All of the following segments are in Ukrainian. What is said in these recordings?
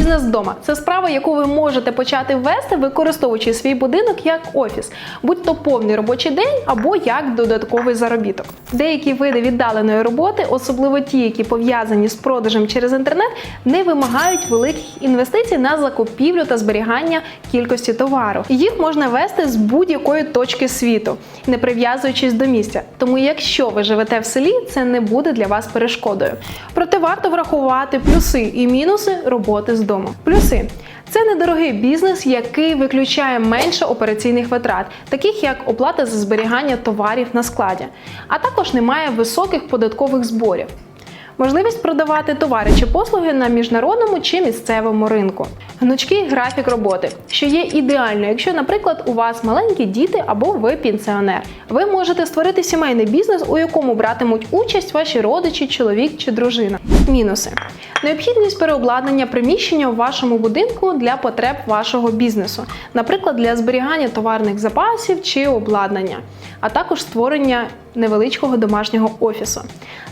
Бізнес вдома це справа, яку ви можете почати вести, використовуючи свій будинок як офіс, будь то повний робочий день або як додатковий заробіток. Деякі види віддаленої роботи, особливо ті, які пов'язані з продажем через інтернет, не вимагають великих інвестицій на закупівлю та зберігання кількості товару. Їх можна вести з будь-якої точки світу, не прив'язуючись до місця. Тому, якщо ви живете в селі, це не буде для вас перешкодою. Варто врахувати плюси і мінуси роботи з дому. Плюси це недорогий бізнес, який виключає менше операційних витрат, таких як оплата за зберігання товарів на складі, а також немає високих податкових зборів. Можливість продавати товари чи послуги на міжнародному чи місцевому ринку. Гнучкий графік роботи, що є ідеально, якщо, наприклад, у вас маленькі діти або ви пенсіонер. Ви можете створити сімейний бізнес, у якому братимуть участь ваші родичі, чоловік чи дружина. Мінуси: необхідність переобладнання приміщення у вашому будинку для потреб вашого бізнесу, наприклад, для зберігання товарних запасів чи обладнання, а також створення невеличкого домашнього офісу.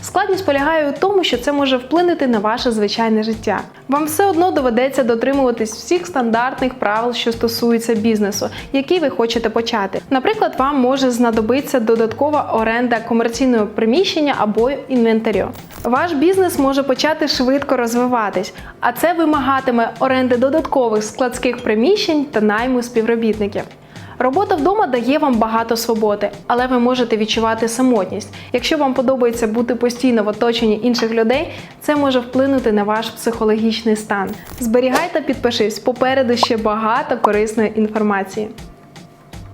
Складність полягає у тому, що це може вплинути на ваше звичайне життя. Вам все одно доведеться дотримуватись всіх стандартних правил, що стосуються бізнесу, який ви хочете почати. Наприклад, вам може знадобитися додаткова оренда комерційного приміщення або інвентарю. Ваш бізнес може почати швидко розвиватись, а це вимагатиме оренди додаткових складських приміщень та найму співробітників. Робота вдома дає вам багато свободи, але ви можете відчувати самотність. Якщо вам подобається бути постійно в оточенні інших людей, це може вплинути на ваш психологічний стан. Зберігай та підпишись, попереду ще багато корисної інформації.